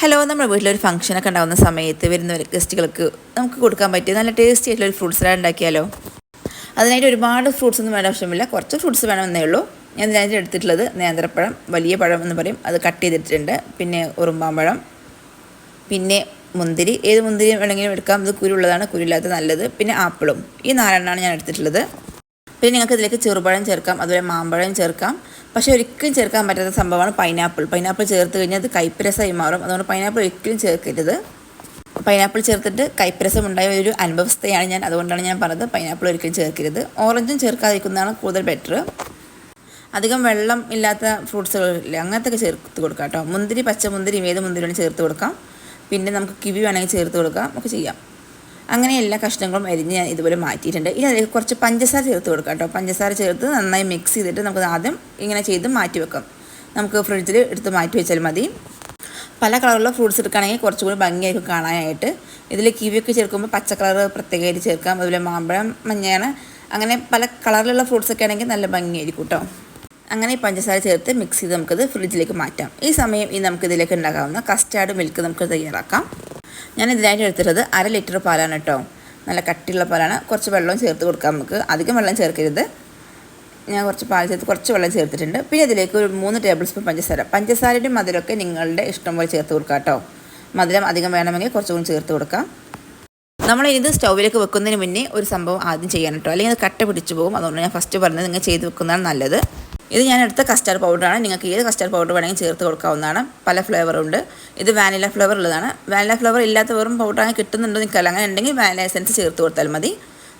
Hello നമ്മുടെ വീട്ടിലൊരു ഫംഗ്ഷനൊക്കെ ഉണ്ടാകുന്ന സമയത്ത് വരുന്ന ഗസ്റ്റുകൾക്ക് നമുക്ക് കൊടുക്കാൻ പറ്റിയ നല്ല ടേസ്റ്റി ആയിട്ടുള്ള ഒരു ഫ്രൂട്ട്സ് സലാഡ് ഉണ്ടാക്കിയാലോ? അതിനായിട്ട് ഒരുപാട് ഫ്രൂട്ട്സ് ഒന്നും വേണ്ട ആവശ്യമില്ല. കുറച്ച് ഫ്രൂട്ട്സ് വേണമെന്നേ ഉള്ളൂ. ഞാൻ ഇതിനായിട്ട് എടുത്തിട്ടുള്ളത് നേന്ത്രപ്പഴം വലിയ പഴം എന്ന് പറയും. അത് കട്ട് ചെയ്തിട്ടുണ്ട് പിന്നെ ഉറുമ്പാമ്പഴം പിന്നെ മുന്തിരി. ഏത് മുന്തിരി വേണമെങ്കിലും എടുക്കാം. ഇത് കുരുള്ളതാണ് കുരുല്ലാത്ത നല്ലത്. പിന്നെ ആപ്പിളും. ഈ നാലെണ്ണമാണ് ഞാൻ എടുത്തിട്ടുള്ളത്. പിന്നെ നിങ്ങൾക്ക് ഇതിലേക്ക് ചെറുപഴം ചേർക്കാം അതുപോലെ മാമ്പഴം ചേർക്കാം. പക്ഷേ ഒരിക്കലും ചേർക്കാൻ പറ്റാത്ത സംഭവമാണ് പൈനാപ്പിൾ പൈനാപ്പിൾ ചേർത്ത് കഴിഞ്ഞാൽ അത് കൈപ്പരസമായി മാറും. അതുകൊണ്ട് പൈനാപ്പിൾ ഒരിക്കലും ചേർക്കരുത്. പൈനാപ്പിൾ ചേർത്തിട്ട് കൈപ്പരസം ഉണ്ടായ ഒരു അനുഭവസ്ഥയാണ് ഞാൻ. അതുകൊണ്ടാണ് ഞാൻ പറഞ്ഞത് പൈനാപ്പിൾ ഒരിക്കലും ചേർക്കരുത്. ഓറഞ്ചും ചേർക്കാതിരിക്കുന്നതാണ് കൂടുതൽ ബെറ്റർ അധികം വെള്ളം ഇല്ലാത്ത ഫ്രൂട്ട്സുകളില്ല അങ്ങനത്തെയൊക്കെ ചേർത്ത് കൊടുക്കാം കേട്ടോ. മുന്തിരി പച്ച മുന്തിരി ഏത് മുന്തിരിയാണ് ചേർത്ത് കൊടുക്കാം. പിന്നെ നമുക്ക് കിവി വേണമെങ്കിൽ ചേർത്ത് കൊടുക്കാം. ഒക്കെ ചെയ്യാം. അങ്ങനെ എല്ലാ കഷ്ണങ്ങളും അരിഞ്ഞ് ഞാൻ ഇതുപോലെ മാറ്റിയിട്ടുണ്ട്. ഇനി അതിലേക്ക് കുറച്ച് പഞ്ചസാര ചേർത്ത് കൊടുക്കാം കേട്ടോ. പഞ്ചസാര ചേർത്ത് നന്നായി മിക്സ് ചെയ്തിട്ട് നമുക്ക് ആദ്യം ഇങ്ങനെ ചെയ്ത് മാറ്റി വെക്കാം. നമുക്ക് ഫ്രിഡ്ജിൽ എടുത്ത് മാറ്റി വെച്ചാൽ മതി. പല കളറുള്ള ഫ്രൂട്ട്സ് എടുക്കുകയാണെങ്കിൽ കുറച്ചുകൂടി ഭംഗിയായിരിക്കും കാണാനായിട്ട്. ഇതിൽ കിവിയൊക്കെ ചേർക്കുമ്പോൾ പച്ച കളർ പ്രത്യേകമായിട്ട് ചേർക്കാം. അതുപോലെ മാമ്പഴം മഞ്ഞയാണ്. അങ്ങനെ പല കളറിലുള്ള ഫ്രൂട്ട്സ് ഒക്കെ ആണെങ്കിൽ നല്ല ഭംഗിയായിരിക്കും കേട്ടോ. അങ്ങനെ പഞ്ചസാര ചേർത്ത് മിക്സ് ചെയ്ത് നമുക്കത് ഫ്രിഡ്ജിലേക്ക് മാറ്റാം. ഈ സമയം ഈ നമുക്കിതിലേക്ക് ഉണ്ടാക്കാവുന്ന കസ്റ്റാർഡ് മിൽക്ക് നമുക്ക് തയ്യാറാക്കാം. ഞാൻ ഇതിനായിട്ട് എടുത്തിട്ടത് അര ലിറ്റർ പാലാണ് കേട്ടോ. നല്ല കട്ടിയുള്ള പാലാണ്. കുറച്ച് വെള്ളം ചേർത്ത് കൊടുക്കാം നമുക്ക്. അധികം വെള്ളം ചേർക്കരുത്. ഞാൻ കുറച്ച് പാൽ ചേർത്ത് കുറച്ച് വെള്ളം ചേർത്തിട്ടുണ്ട്. പിന്നെ ഇതിലേക്ക് ഒരു മൂന്ന് ടേബിൾ സ്പൂൺ പഞ്ചസാര. പഞ്ചസാരയുടെ മധുരമൊക്കെ നിങ്ങളുടെ ഇഷ്ടം പോലെ ചേർത്ത് കൊടുക്കാം കേട്ടോ. മധുരം അധികം വേണമെങ്കിൽ കുറച്ചുകൂടി ചേർത്ത് കൊടുക്കാം. നമ്മൾ ഇത് സ്റ്റൗവിലേക്ക് വെക്കുന്നതിന് മുന്നേ ഒരു സംഭവം ആദ്യം ചെയ്യാൻ കേട്ടോ. അല്ലെങ്കിൽ അത് കട്ട പിടിച്ചു പോകും. അതുകൊണ്ട് ഞാൻ ഫസ്റ്റ് പറഞ്ഞത് നിങ്ങൾ ചെയ്ത് വെക്കുന്നതാണ് നല്ലത്. ഇത് ഞാൻ എടുത്ത കസ്റ്റാർഡ് പൗഡറാണ് നിങ്ങൾക്ക് ഏത് കസ്റ്റാർഡ് പൗഡർ വേണമെങ്കിൽ ചേർത്ത് കൊടുക്കാവുന്നതാണ്. പല ഫ്ലേവറുണ്ട് ഇത് വാനില ഫ്ലേവർ ഉള്ളതാണ്. വാനില ഫ്ലേവർ ഇല്ലാത്ത വെറും പൗഡർ അങ്ങനെ കിട്ടുന്നുണ്ടോ നിൽക്കല്ല അങ്ങനെ ഉണ്ടെങ്കിൽ വാനില എസൻസ് ചേർത്ത് കൊടുത്താൽ മതി.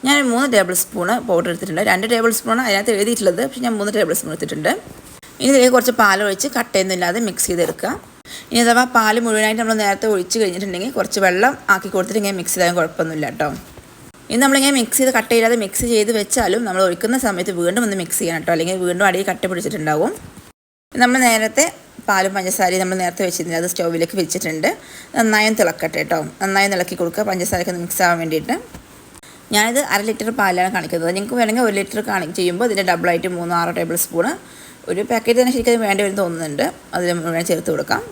ഞാൻ മൂന്ന് ടേബിൾ സ്പൂൺ പൗഡർ എടുത്തിട്ടുണ്ട്. രണ്ട് ടേബിൾ സ്പൂൺ അതിനകത്ത് എഴുതിയിട്ടുള്ളത്. പക്ഷേ ഞാൻ മൂന്ന് ടേബിൾ സ്പൂൺ എടുത്തിട്ടുണ്ട്. ഇനി ഇതിലേക്ക് കുറച്ച് പാലൊഴിച്ച് ഒഴിച്ച് ഇല്ലാതെ മിക്സ് ചെയ്തെടുക്കുക. ഇനി അഥവാ പാൽ മുഴുവനായിട്ട് നമ്മൾ നേരത്തെ ഒഴിച്ച് കഴിഞ്ഞിട്ടുണ്ടെങ്കിൽ കുറച്ച് വെള്ളം ആക്കി കൊടുത്തിട്ട് ഇങ്ങനെ മിക്സ് ചെയ്താൽ കുഴപ്പമൊന്നുമില്ല കേട്ടോ. ഇനി നമ്മളിങ്ങനെ മിക്സ് ചെയ്ത് കട്ട് ചെയ്യാതെ മിക്സ് ചെയ്ത് വെച്ചാലും നമ്മൾ ഒഴിക്കുന്ന സമയത്ത് വീണ്ടും ഒന്ന് മിക്സ് ചെയ്യണം കേട്ടോ അല്ലെങ്കിൽ വീണ്ടും അടിയിൽ കട്ട പിടിച്ചിട്ടുണ്ടാവും. നമ്മൾ നേരത്തെ പാലും പഞ്ചസാരയും നമ്മൾ നേരത്തെ വെച്ചിരുന്നത് അത് സ്റ്റൗവിലേക്ക് വെച്ചിട്ടുണ്ട് നന്നായും തിളക്കട്ടെ കേട്ടോ നന്നായി ഇളക്കി കൊടുക്കുക. പഞ്ചസാരയ്ക്ക് മിക്സ് ആവാൻ വേണ്ടിയിട്ട്. ഞാനിത് അര ലിറ്റർ പാലാണ് കാണിക്കുന്നത്. നിങ്ങൾക്ക് വേണമെങ്കിൽ ഒരു ലിറ്റർ കാണി ചെയ്യുമ്പോൾ ഇതിന്റെ ഡബിളായിട്ട് മൂന്നോ ആറോ ടേബിൾ സ്പൂണ് ഒരു പാക്കറ്റ് തന്നെ ശരിക്കും വേണ്ടി വരും തോന്നുന്നുണ്ട്. അതിൽ മുഴുവൻ ചേർത്ത് കൊടുക്കാം.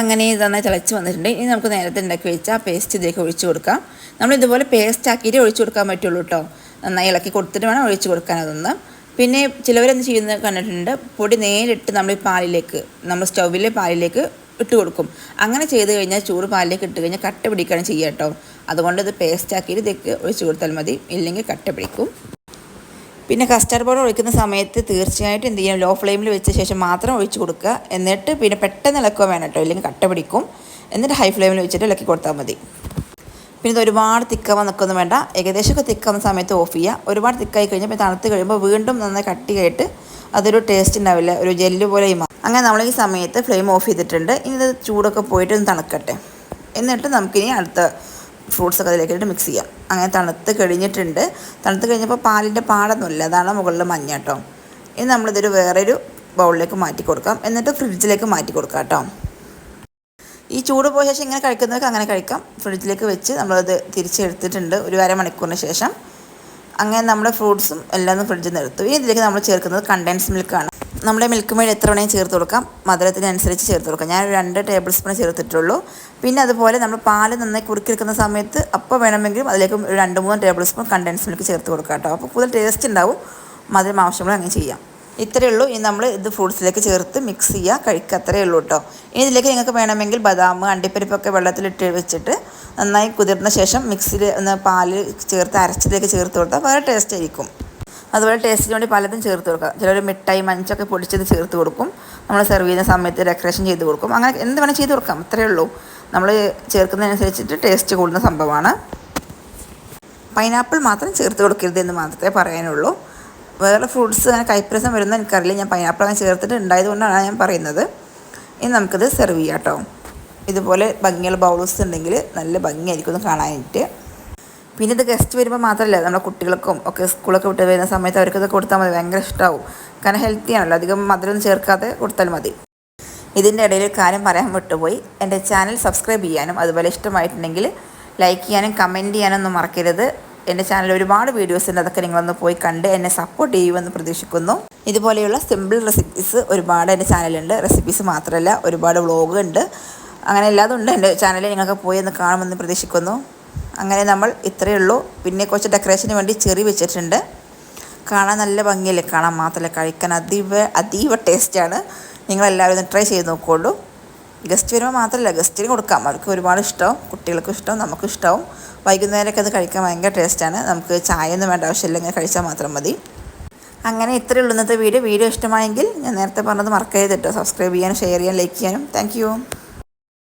അങ്ങനെ ഇത് നന്നായി തിളച്ച് വന്നിട്ടുണ്ട്. ഇനി നമുക്ക് നേരത്തെ ഉണ്ടാക്കി വെച്ച പേസ്റ്റ് ഇതിലേക്ക് ഒഴിച്ചു കൊടുക്കാം. നമ്മൾ ഇതുപോലെ പേസ്റ്റ് ആക്കിയിട്ട് ഒഴിച്ചു കൊടുക്കാൻ പറ്റുള്ളൂ കേട്ടോ നന്നായി ഇളക്കി കൊടുത്തിട്ട് വേണം ഒഴിച്ചു കൊടുക്കാൻ അതൊന്ന്. പിന്നെ ചിലവരെന്ത് ചെയ്യുന്നത് കണ്ടിട്ടുണ്ട് പൊടി നേരിട്ട് നമ്മൾ ഈ പാലിലേക്ക് നമ്മൾ സ്റ്റൗവിലെ പാലിലേക്ക് ഇട്ട് കൊടുക്കും. അങ്ങനെ ചെയ്ത് കഴിഞ്ഞാൽ ചൂട് പാലിലേക്ക് ഇട്ട് കഴിഞ്ഞാൽ കട്ട പിടിക്കുകയാണ് ചെയ്യുക കേട്ടോ അതുകൊണ്ട് ഇത് പേസ്റ്റ് ആക്കിയിട്ട് ഇതൊക്കെ ഒഴിച്ചു കൊടുത്താൽ മതി ഇല്ലെങ്കിൽ കട്ട പിടിക്കും. പിന്നെ കസ്റ്റാർഡ് പൗഡർ ഒഴിക്കുന്ന സമയത്ത് തീർച്ചയായിട്ടും എന്ത് ചെയ്യാം ലോ ഫ്ലെയിമിൽ വെച്ച ശേഷം മാത്രം ഒഴിച്ചു കൊടുക്കുക. എന്നിട്ട് പിന്നെ പെട്ടെന്ന് ഇളക്കുക വേണം കേട്ടോ ഇല്ലെങ്കിൽ കട്ട പിടിക്കും. എന്നിട്ട് ഹൈ ഫ്ലെയിമിൽ വെച്ചിട്ട് ഇളക്കി കൊടുത്താൽ മതി. പിന്നെ ഇത് ഒരുപാട് തിക്കാവാൻ നിൽക്കൊന്നും വേണ്ട. ഏകദേശമൊക്കെ തിക്കാവുന്ന സമയത്ത് ഓഫ് ചെയ്യുക ഒരുപാട് തിക്കായി കഴിഞ്ഞാൽ പിന്നെ തണുത്ത് കഴിയുമ്പോൾ വീണ്ടും നന്നായി കട്ടിയായിട്ട് അതൊരു ടേസ്റ്റ് ഉണ്ടാവില്ല. ഒരു ജെല്ല് പോലെയും അങ്ങനെ നമ്മൾ ഈ സമയത്ത് ഫ്ലെയിം ഓഫ് ചെയ്തിട്ടുണ്ട്. ഇനി ഇത് ചൂടൊക്കെ പോയിട്ട് ഒന്ന് തണുക്കട്ടെ. എന്നിട്ട് നമുക്കിനി അടുത്ത ഫ്രൂട്ട്സ് ഒക്കെ അതിലേക്ക് മിക്സ് ചെയ്യാം. അങ്ങനെ തണുത്ത് കഴിഞ്ഞിട്ടുണ്ട്. തണുത്ത് കഴിഞ്ഞപ്പോൾ പാലിന്റെ പാടൊന്നുമില്ല. അതാണ് മുകളിൽ മഞ്ഞ കേട്ടോ. ഇനി നമ്മളിതൊരു വേറൊരു ബൗളിലേക്ക് മാറ്റി കൊടുക്കാം. എന്നിട്ട് ഫ്രിഡ്ജിലേക്ക് മാറ്റി കൊടുക്കാം കേട്ടോ. ഈ ചൂട് പോയ ശേഷം ഇങ്ങനെ കഴിക്കുന്നവർക്ക് അങ്ങനെ കഴിക്കാം. ഫ്രിഡ്ജിലേക്ക് വെച്ച് നമ്മളത് തിരിച്ചെടുത്തിട്ടുണ്ട് ഒരു അരമണിക്കൂറിന് ശേഷം. അങ്ങനെ നമ്മുടെ ഫ്രൂട്ട്സും എല്ലാം ഫ്രിഡ്ജിൽ നിന്ന് എടുത്തു. ഇതിലേക്ക് നമ്മൾ ചേർക്കുന്നത് കണ്ടൻസ് മിൽക്കാണ് നമ്മുടെ മിൽക്ക് മേഡ് എത്ര വേണമെങ്കിൽ ചേർത്ത് കൊടുക്കാം. മധുരത്തിനനുസരിച്ച് ചേർത്ത് കൊടുക്കാം. ഞാൻ രണ്ട് ടേബിൾ സ്പൂൺ ചേർത്തിട്ടുള്ളൂ. പിന്നെ അതുപോലെ നമ്മൾ പാൽ നന്നായി കുറുക്കിയെടുക്കുന്ന സമയത്ത് അപ്പോൾ വേണമെങ്കിലും അതിലേക്ക് രണ്ട് മൂന്ന് ടേബിൾ സ്പൂൺ കണ്ടൻസ് മിൽക്ക് ചേർത്ത് കൊടുക്കാം കേട്ടോ. അപ്പോൾ കൂടുതൽ ടേസ്റ്റ് ഉണ്ടാവും. മധുരം ആവശ്യമുള്ള അങ്ങനെ ചെയ്യാം. ഇത്രയേ ഉള്ളൂ. ഇനി നമ്മൾ ഇത് ഫ്രൂട്ട്സിലേക്ക് ചേർത്ത് മിക്സ് ചെയ്യുക കഴിക്കുക അത്രയേ ഉള്ളൂ കേട്ടോ ഇനി ഇതിലേക്ക് നിങ്ങൾക്ക് വേണമെങ്കിൽ ബദാം അണ്ടിപ്പരിപ്പൊക്കെ വെള്ളത്തിലിട്ട് വെച്ചിട്ട് നന്നായി കുതിർന്ന ശേഷം മിക്സിയിൽ ഒന്ന് പാൽ ചേർത്ത് അരച്ചതിലേക്ക് ചേർത്ത് കൊടുത്താൽ വേറെ ടേസ്റ്റ് ആയിരിക്കും. അതുപോലെ ടേസ്റ്റിന് വേണ്ടി പലതും ചേർത്ത് കൊടുക്കുക ചിലർ മിഠായി മഞ്ചൊക്കെ പൊടിച്ചത് ചേർത്ത് കൊടുക്കും. നമ്മൾ സെർവ് ചെയ്യുന്ന സമയത്ത് ഡെക്കറേഷൻ ചെയ്ത് കൊടുക്കും. അങ്ങനെ എന്ത് വേണം ചെയ്ത് കൊടുക്കാം. അത്രയേ ഉള്ളൂ. നമ്മൾ ചേർക്കുന്നതിനനുസരിച്ചിട്ട് ടേസ്റ്റ് കൂടുന്ന സംഭവമാണ്. പൈനാപ്പിൾ മാത്രം ചേർത്ത് കൊടുക്കരുത് എന്ന് മാത്രമേ പറയാനുള്ളൂ. വേറെ ഫ്രൂട്ട്സ് അങ്ങനെ കൈപ്രസം വരുന്ന എനിക്കറിയില്ല. ഞാൻ പൈനാപ്പിൾ അങ്ങനെ ചേർത്തിട്ട് ഉണ്ടായതുകൊണ്ടാണ് ഞാൻ പറയുന്നത്. ഇനി നമുക്കിത് സെർവ് ചെയ്യാം കേട്ടോ. ഇതുപോലെ ഭംഗിയുള്ള ബൗൾസ് ഉണ്ടെങ്കിൽ നല്ല ഭംഗിയായിരിക്കും ഒന്ന് കാണാനായിട്ട്. പിന്നെ ഇത് ഗസ്റ്റ് വരുമ്പോൾ മാത്രമല്ല നമ്മുടെ കുട്ടികൾക്കും ഒക്കെ സ്കൂളൊക്കെ വിട്ട് വരുന്ന സമയത്ത് അവർക്കത് കൊടുത്താൽ മതി. ഭയങ്കര ഇഷ്ടമാവും കാരണം ഹെൽത്തി ആണല്ലോ. അധികം മധുരമൊന്നും ചേർക്കാതെ കൊടുത്താൽ മതി. ഇതിന്റെ ഇടയിൽ കാര്യം പറയാൻ വിട്ടുപോയി. എന്റെ ചാനൽ സബ്സ്ക്രൈബ് ചെയ്യാനും അതുപോലെ ഇഷ്ടമായിട്ടുണ്ടെങ്കിൽ ലൈക്ക് ചെയ്യാനും കമന്റ് ചെയ്യാനൊന്നും മറക്കരുത്. എന്റെ ചാനലിൽ ഒരുപാട് വീഡിയോസ് ഉണ്ട്. അതൊക്കെ നിങ്ങളൊന്ന് പോയി കണ്ട് എന്നെ സപ്പോർട്ട് ചെയ്യുമെന്ന് പ്രതീക്ഷിക്കുന്നു. ഇതുപോലെയുള്ള സിമ്പിൾ റെസിപ്പീസ് ഒരുപാട് എന്റെ ചാനലുണ്ട് റെസിപ്പീസ് മാത്രമല്ല ഒരുപാട് വ്ളോഗ് ഉണ്ട്. അങ്ങനെ എല്ലാതും ഉണ്ട് എന്റെ ചാനലിൽ നിങ്ങൾക്ക് പോയി ഒന്ന് കാണുമെന്ന് പ്രതീക്ഷിക്കുന്നു. അങ്ങനെ നമ്മൾ ഇത്രയേ ഉള്ളൂ. പിന്നെ കുറച്ച് ഡെക്കറേഷന് വേണ്ടി ചെറി വെച്ചിട്ടുണ്ട്. കാണാൻ നല്ല ഭംഗിയല്ലേ? കാണാൻ മാത്രമല്ല കഴിക്കാൻ അതീവ അതീവ ടേസ്റ്റാണ് നിങ്ങളെല്ലാവരും ഒന്ന് ട്രൈ ചെയ്ത് നോക്കുള്ളൂ ഗസ്റ്റ് വരുമ്പോൾ മാത്രമല്ല ഗസ്റ്റിന് കൊടുക്കാം. അവർക്ക് ഒരുപാട് ഇഷ്ടവും കുട്ടികൾക്കും ഇഷ്ടവും നമുക്കും ഇഷ്ടവും. വൈകുന്നേരമൊക്കെ അത് കഴിക്കാൻ ഭയങ്കര ടേസ്റ്റാണ് നമുക്ക് ചായയൊന്നും വേണ്ട ആവശ്യമില്ല ഇങ്ങനെ കഴിച്ചാൽ മാത്രം മതി. അങ്ങനെ ഇത്രയേ ഉള്ളൂ ഇന്നത്തെ വീഡിയോ വീഡിയോ ഇഷ്ടമായെങ്കിൽ ഞാൻ നേരത്തെ പറഞ്ഞത് മറക്കരുത് കേട്ടോ. സബ്സ്ക്രൈബ് ചെയ്യാനും ഷെയർ ചെയ്യാനും ലൈക്ക് ചെയ്യാനും. താങ്ക്